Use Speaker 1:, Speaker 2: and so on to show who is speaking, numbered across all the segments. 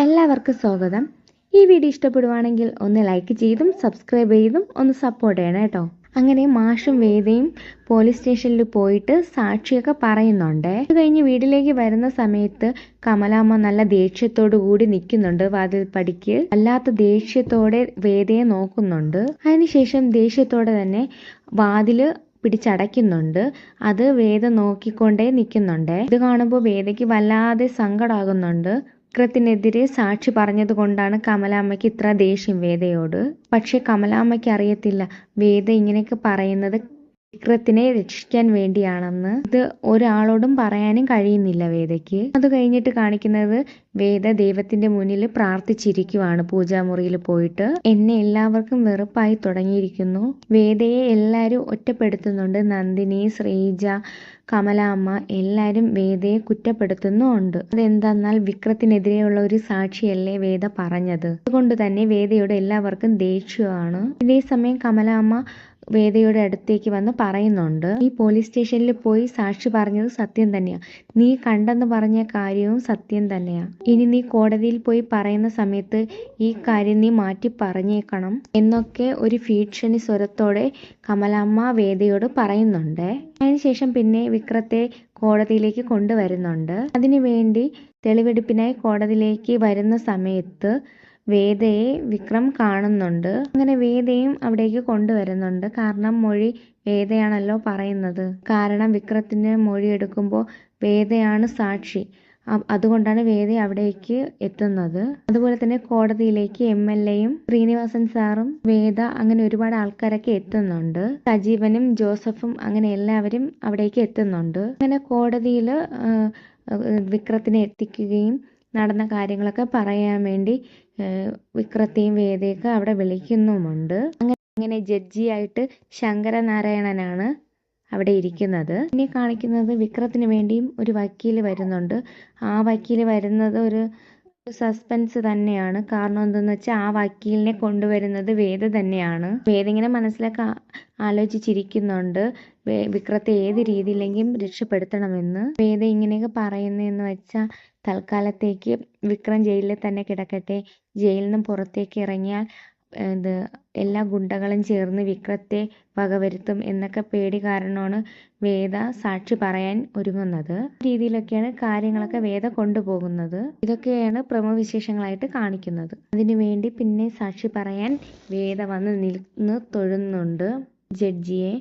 Speaker 1: എല്ലാവർക്കും സ്വാഗതം. ഈ വീഡിയോ ഇഷ്ടപ്പെടുവാണെങ്കിൽ ഒന്ന് ലൈക്ക് ചെയ്തും സബ്സ്ക്രൈബ് ചെയ്തും ഒന്ന് സപ്പോർട്ട് ചെയ്യണം കേട്ടോ. അങ്ങനെ മാഷും വേദയും പോലീസ് സ്റ്റേഷനിൽ പോയിട്ട് സാക്ഷിയൊക്കെ പറയുന്നുണ്ട്. അത് കഴിഞ്ഞ് വീട്ടിലേക്ക് വരുന്ന സമയത്ത് കമലാമ്മ നല്ല ദേഷ്യത്തോടു കൂടി നിൽക്കുന്നുണ്ട് വാതിൽ പടിക്ക് അല്ലാത്ത ദേഷ്യത്തോടെ വേദയെ നോക്കുന്നുണ്ട്. അതിനുശേഷം ദേഷ്യത്തോടെ തന്നെ വാതിൽ പിടിച്ചടയ്ക്കുന്നുണ്ട്. അത് വേദ നോക്കിക്കൊണ്ടേ നിൽക്കുന്നുണ്ട്. ഇത് കാണുമ്പോൾ വേദയ്ക്ക് വല്ലാതെ സങ്കടാകുന്നുണ്ട്. വിക്രത്തിനെതിരെ സാക്ഷി പറഞ്ഞത് കൊണ്ടാണ് കമലാമ്മയ്ക്ക് ഇത്ര ദേഷ്യം വേദയോട്. പക്ഷെ കമലാമ്മയ്ക്ക് അറിയത്തില്ല വേദ ഇങ്ങനെയൊക്കെ പറയുന്നത് ചക്രത്തിനെ രക്ഷിക്കാൻ വേണ്ടിയാണെന്ന്. ഇത് ഒരാളോടും പറയാനും കഴിയുന്നില്ല വേദയ്ക്ക്. അത് കഴിഞ്ഞിട്ട് കാണിക്കുന്നത് വേദ ദൈവത്തിന്റെ മുന്നിൽ പ്രാർത്ഥിച്ചിരിക്കുവാണ്. പൂജാമുറിയിൽ പോയിട്ട് എന്നെ എല്ലാവർക്കും വെറുപ്പായി തുടങ്ങിയിരിക്കുന്നു. വേദയെ എല്ലാവരും ഒറ്റപ്പെടുത്തുന്നുണ്ട്. നന്ദിനി ശ്രീജ കമലാമ്മ എല്ലാവരും വേദയെ കുറ്റപ്പെടുത്തുന്നുമുണ്ട് അതെന്തെന്നാൽ വിക്രത്തിനെതിരെയുള്ള ഒരു സാക്ഷിയല്ലേ വേദ പറഞ്ഞത്. അതുകൊണ്ട് തന്നെ വേദയോട് എല്ലാവർക്കും ദേഷ്യമാണ്. ഇതേ സമയം കമലാമ്മ വേദയുടെ അടുത്തേക്ക് വന്ന് പറയുന്നുണ്ട്. ഈ പോലീസ് സ്റ്റേഷനിൽ പോയി സാക്ഷി പറഞ്ഞത് സത്യം തന്നെയാ. നീ കണ്ടെന്ന് പറഞ്ഞ കാര്യവും സത്യം തന്നെയാ. ഇനി നീ കോടതിയിൽ പോയി പറയുന്ന സമയത്ത് ഈ കാര്യം നീ മാറ്റി പറഞ്ഞേക്കണം എന്നൊക്കെ ഒരു ഭീഷണി സ്വരത്തോടെ കമലാമ്മ വേദയോട് പറയുന്നുണ്ട്. അതിനുശേഷം പിന്നെ വിക്രത്തെ കോടതിയിലേക്ക് കൊണ്ടുവരുന്നുണ്ട്. അതിനുവേണ്ടി തെളിവെടുപ്പിനായി കോടതിയിലേക്ക് വരുന്ന സമയത്ത് വേദയെ വിക്രം കാണുന്നുണ്ട്. അങ്ങനെ വേദയും അവിടേക്ക് കൊണ്ടുവരുന്നുണ്ട്. കാരണം മൊഴി വേദയാണല്ലോ പറയുന്നത്. കാരണം വിക്രത്തിന് മൊഴി എടുക്കുമ്പോൾ വേദയാണ് സാക്ഷി. അതുകൊണ്ടാണ് വേദി അവിടേക്ക് എത്തുന്നത്. അതുപോലെ തന്നെ കോടതിയിലേക്ക് എം എൽ എയും ശ്രീനിവാസൻ സാറും വേദ അങ്ങനെ ഒരുപാട് ആൾക്കാരൊക്കെ എത്തുന്നുണ്ട്. സജീവനും ജോസഫും അങ്ങനെ എല്ലാവരും അവിടേക്ക് എത്തുന്നുണ്ട്. അങ്ങനെ കോടതിയിൽ വിക്രത്തിനെ എത്തിക്കുകയും നടന്ന കാര്യങ്ങളൊക്കെ പറയാൻ വേണ്ടി വിക്രത്തെയും വേദയൊക്കെ അവിടെ വിളിക്കുന്നുമുണ്ട്. അങ്ങനെ ജഡ്ജിയായിട്ട് ശങ്കരനാരായണനാണ് അവിടെ ഇരിക്കുന്നത്. ഇനി കാണിക്കുന്നത് വിക്രത്തിന് വേണ്ടിയും ഒരു വക്കീൽ വരുന്നുണ്ട്. ആ വക്കീൽ വരുന്നത് ഒരു സസ്പെൻസ് തന്നെയാണ്. കാരണം എന്തെന്ന് വെച്ചാൽ ആ വക്കീലിനെ കൊണ്ടുവരുന്നത് വേദ തന്നെയാണ്. വേദ ഇങ്ങനെ മനസ്സിലൊക്കെ ആലോചിച്ചിരിക്കുന്നുണ്ട്. വിക്രത്തെ ഏത് രീതിയിലെങ്കിലും രക്ഷപ്പെടുത്തണമെന്ന്. വേദ ഇങ്ങനെയൊക്കെ പറയുന്നതെന്ന് വെച്ചാൽ തൽക്കാലത്തേക്ക് വിക്രം ജയിലിൽ തന്നെ കിടക്കട്ടെ. ജയിലിൽ നിന്നും പുറത്തേക്ക് ഇറങ്ങിയാൽ ഇത് എല്ലാ ഗുണ്ടകളും ചേർന്ന് വിക്രത്തെ വകവരുത്തും എന്നൊക്കെ പേടി കാരണമാണ് വേദ സാക്ഷി പറയാൻ ഒരുങ്ങുന്നത്. രീതിയിലൊക്കെയാണ് കാര്യങ്ങളൊക്കെ വേദ കൊണ്ടുപോകുന്നത്. ഇതൊക്കെയാണ് പ്രമുഖവിശേഷങ്ങളായിട്ട് കാണിക്കുന്നത്. അതിനുവേണ്ടി പിന്നെ സാക്ഷി പറയാൻ വേദ വന്ന് നിന്ന് തൊഴുന്നുണ്ട് ജഡ്ജിയെ.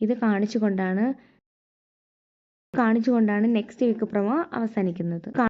Speaker 1: ഇത് കാണിച്ചുകൊണ്ടാണ് കാണിച്ചുകൊണ്ടാണ് നെക്സ്റ്റ് വീക്ക് പ്രമോ അവസാനിക്കുന്നത്.